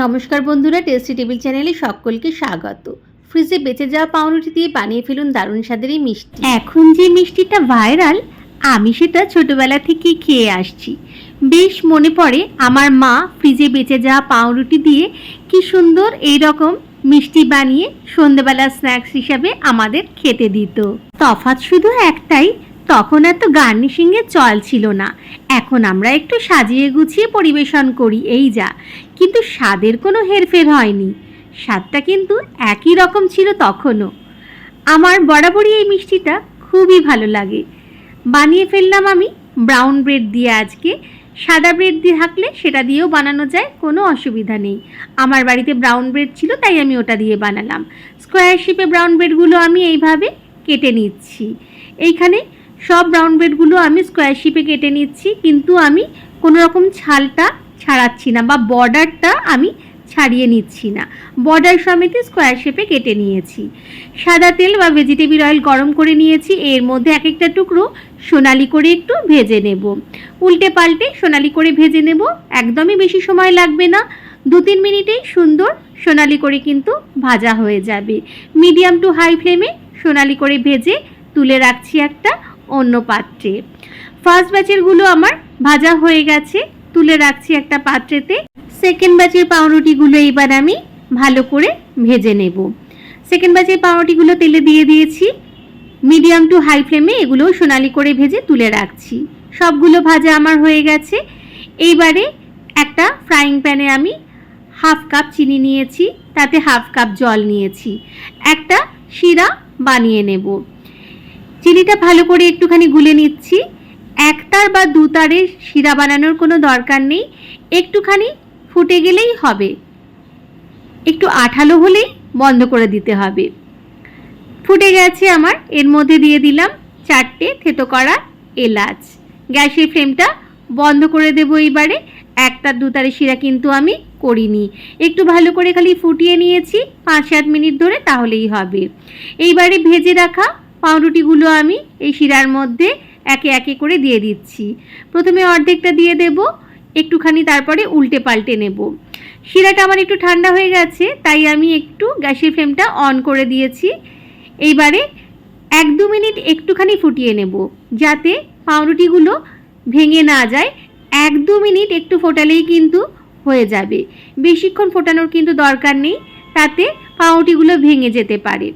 নমস্কার বন্ধুরা tasty table চ্যানেলে সকলকে স্বাগত। ফ্রিজে বেঁচে যাওয়া পাউরুটি দিয়ে বানিয়ে ফেলুন দারুণ স্বাদের এই মিষ্টি। এখন যে মিষ্টিটা ভাইরাল আমি সেটা ছোটবেলা থেকে খেয়ে আসছি। বেশ মনে পড়ে আমার মা ফ্রিজে বেঁচে যাওয়া পাউরুটি দিয়ে কি সুন্দর এই রকম মিষ্টি বানিয়ে সন্ধেবেলা স্ন্যাক্স হিসাবে আমাদের খেতে দিত। তফাৎ শুধু একটাই তখন এত গার্নিশিংয়ের চল ছিল না। এখন আমরা একটু সাজিয়ে গুছিয়ে পরিবেশন করি, এই যা। কিন্তু স্বাদের কোনো হেরফের হয়নি। স্বাদটা কিন্তু একই রকম ছিল তখনও। আমার বরাবরই এই মিষ্টিটা খুবই ভালো লাগে। বানিয়ে ফেললাম আমি ব্রাউন ব্রেড দিয়ে আজকে। সাদা ব্রেড দিয়ে থাকলে সেটা দিয়েও বানানো যায়, কোনো অসুবিধা নেই। আমার বাড়িতে ব্রাউন ব্রেড ছিল, তাই আমি ওটা দিয়ে বানালাম। স্কোয়ার শেপে ব্রাউন ব্রেডগুলো আমি এইভাবে কেটে নিচ্ছি। এইখানে সব ব্রাউন ব্রেডগুলো আমি স্কোয়ার শেপে কেটে নিচ্ছি, কিন্তু আমি কোনো রকম ছালটা ছাড়াচ্ছি না বা বর্ডারটা আমি ছাড়িয়ে নিচ্ছি না। বর্ডার সমেত স্কোয়ার শেপে কেটে নিয়েছি। সাদা তেল বা ভেজিটেবিল অয়েল গরম করে নিয়েছি, এর মধ্যে এক একটা টুকরো সোনালি করে একটু ভেজে নেব। উল্টে পাল্টে সোনালি করে ভেজে নেব, একদমই বেশি সময় লাগবে না। দু তিন মিনিটেই সুন্দর সোনালি করে কিন্তু ভাজা হয়ে যাবে। মিডিয়াম টু হাই ফ্লেমে সোনালি করে ভেজে তুলে রাখছি একটা অন্য পাত্রে। ফার্স্ট ব্যাচেরগুলো আমার ভাজা হয়ে গেছে, তুলে রাখছি একটা পাত্রেতে। সেকেন্ড ব্যাচের পাউরুটিগুলো এবার আমি ভালো করে ভেজে নেব। সেকেন্ড ব্যাচের পাউরুটিগুলো তেলে দিয়ে দিয়েছি। মিডিয়াম টু হাই ফ্লেমে এগুলো সোনালি করে ভেজে তুলে রাখছি। সবগুলো ভাজা আমার হয়ে গেছে। এইবারে একটা ফ্রাইং প্যানে আমি হাফ কাপ চিনি নিয়েছি, তাতে হাফ কাপ জল নিয়েছি। একটা শিরা বানিয়ে নেব। চিনিটা ভালো করে একটুখানি গুলে নিচ্ছি। একতার বা দুতারের শিরা বানানোর কোনো দরকার নেই। একটুখানি ফুটে গেলেই হবে। একটু আঠালো হলেই বন্ধ করে দিতে হবে। ফুটে গেছে আমার। এর মধ্যে দিয়ে দিলাম চারটে থেতো করা এলাচ। গ্যাসের ফ্লেমটা বন্ধ করে দেবো এইবারে। একটা দুতারে শিরা কিন্তু আমি করিনি। একটু ভালো করে খালি ফুটিয়ে নিয়েছি। পাঁচ সাত মিনিট ধরে তাহলেই হবে। এইবারে ভেজে রাখা পাউরুটিগুলো আমি এই শিরার মধ্যে একে একে করে দিয়ে দিচ্ছি। প্রথমে অর্ধেকটা দিয়ে দেব, একটুখানি তারপরে উল্টে পাল্টে নেব। শিরাটা আমার একটু ঠান্ডা হয়ে গেছে, তাই আমি একটু গ্যাসের ফ্লেমটা অন করে দিয়েছি। এইবারে এক দু মিনিট একটুখানি ফুটিয়ে নেব, যাতে পাউরুটিগুলো ভেঙে না যায়। এক দু মিনিট একটু ফোটালেই কিন্তু হয়ে যাবে। বেশিক্ষণ ফোটানোর কিন্তু দরকার নেই, তাতে পাউরুটিগুলো ভেঙে যেতে পারে।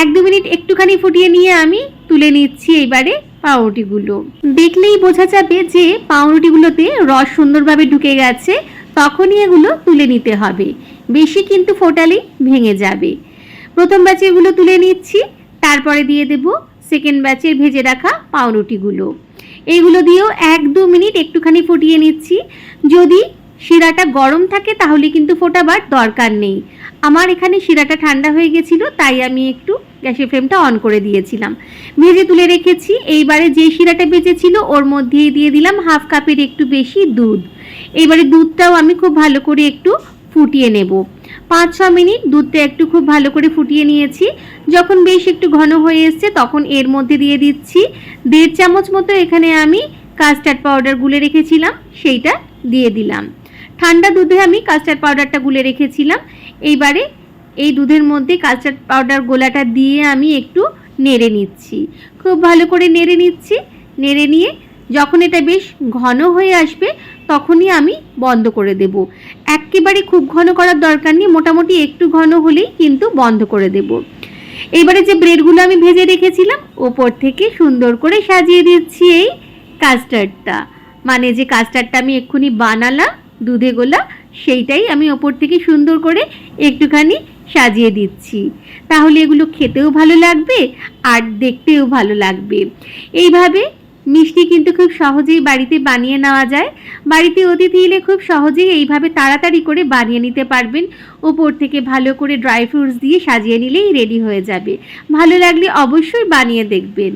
এক দু মিনিট একটুখানি ফুটিয়ে নিয়ে আমি তুলে নিচ্ছি এইবারে পাউরুটিগুলো। দেখলেই বোঝা যাবে যে পাউরুটিগুলোতে রস সুন্দরভাবে ঢুকে গেছে, তখনই এগুলো তুলে নিতে হবে। বেশি কিন্তু ফোটালেই ভেঙে যাবে। প্রথম ব্যাচেরগুলো তুলে নিচ্ছি, তারপরে দিয়ে দেব সেকেন্ড ব্যাচের ভেজে রাখা পাউরুটিগুলো। এইগুলো দিয়েও এক দু মিনিট একটুখানি ফুটিয়ে নিচ্ছি। যদি শিরাটা গরম থাকে তাহলে কিন্তু ফোটাবার দরকার নেই। আমার এখানে শিরাটা ঠান্ডা হয়ে গেছিল, তাই আমি একটু গ্যাসের ফ্লেমটা অন করে দিয়েছিলাম। ভেজে তুলে রেখেছি, এইবারে যে শিরাটা বেঁচেছিল ওর মধ্যেই দিয়ে দিলাম হাফ কাপের একটু বেশি দুধ। এইবারে দুধটাও আমি খুব ভালো করে একটু ফুটিয়ে নেব। পাঁচ, ছ মিনিট দুধটা একটু খুব ভালো করে ফুটিয়ে নিয়েছি। যখন বেশ একটু ঘন হয়ে এসছে তখন এর মধ্যে দিয়ে দিচ্ছি। দেড় চামচ মতো এখানে আমি কাস্টার্ড পাউডার গুলে রেখেছিলাম, সেইটা দিয়ে দিলাম। ঠান্ডা দুধে আমি কাস্টার্ড পাউডারটা গুলে রেখেছিলাম। এইবারে এই দুধের মধ্যে কাস্টার্ড পাউডার গোলাটা দিয়ে আমি একটু নেড়ে নিচ্ছি। খুব ভালো করে নেড়ে নিচ্ছি। নেড়ে নিয়ে যখন এটা বেশ ঘন হয়ে আসবে, তখনই আমি বন্ধ করে দেব। একেবারে খুব ঘন করার দরকার নেই, মোটামুটি একটু ঘন হলেই কিন্তু বন্ধ করে দেব। এবারে যে ব্রেডগুলো আমি ভেজে রেখেছিলাম, ওপর থেকে সুন্দর করে সাজিয়ে দিচ্ছি এই কাস্টার্ডটা। মানে যে কাস্টার্ডটা আমি এক্ষুনি বানালাম দুধে গোলা, সেইটাই আমি ওপর থেকে সুন্দর করে একটুখানি সাজিয়ে দিচ্ছি। তাহলে এগুলো খেতেও ভালো লাগবে আর দেখতেও ভালো লাগবে। এইভাবে মিষ্টি কিন্তু খুব সহজেই বাড়িতে বানিয়ে নেওয়া যায়। বাড়িতে অতিথি এলে খুব সহজেই এইভাবে তাড়াতাড়ি করে বানিয়ে নিতে পারবেন। ওপর থেকে ভালো করে ড্রাই ফ্রুটস দিয়ে সাজিয়ে নিলেই রেডি হয়ে যাবে। ভালো লাগলে অবশ্যই বানিয়ে দেখবেন।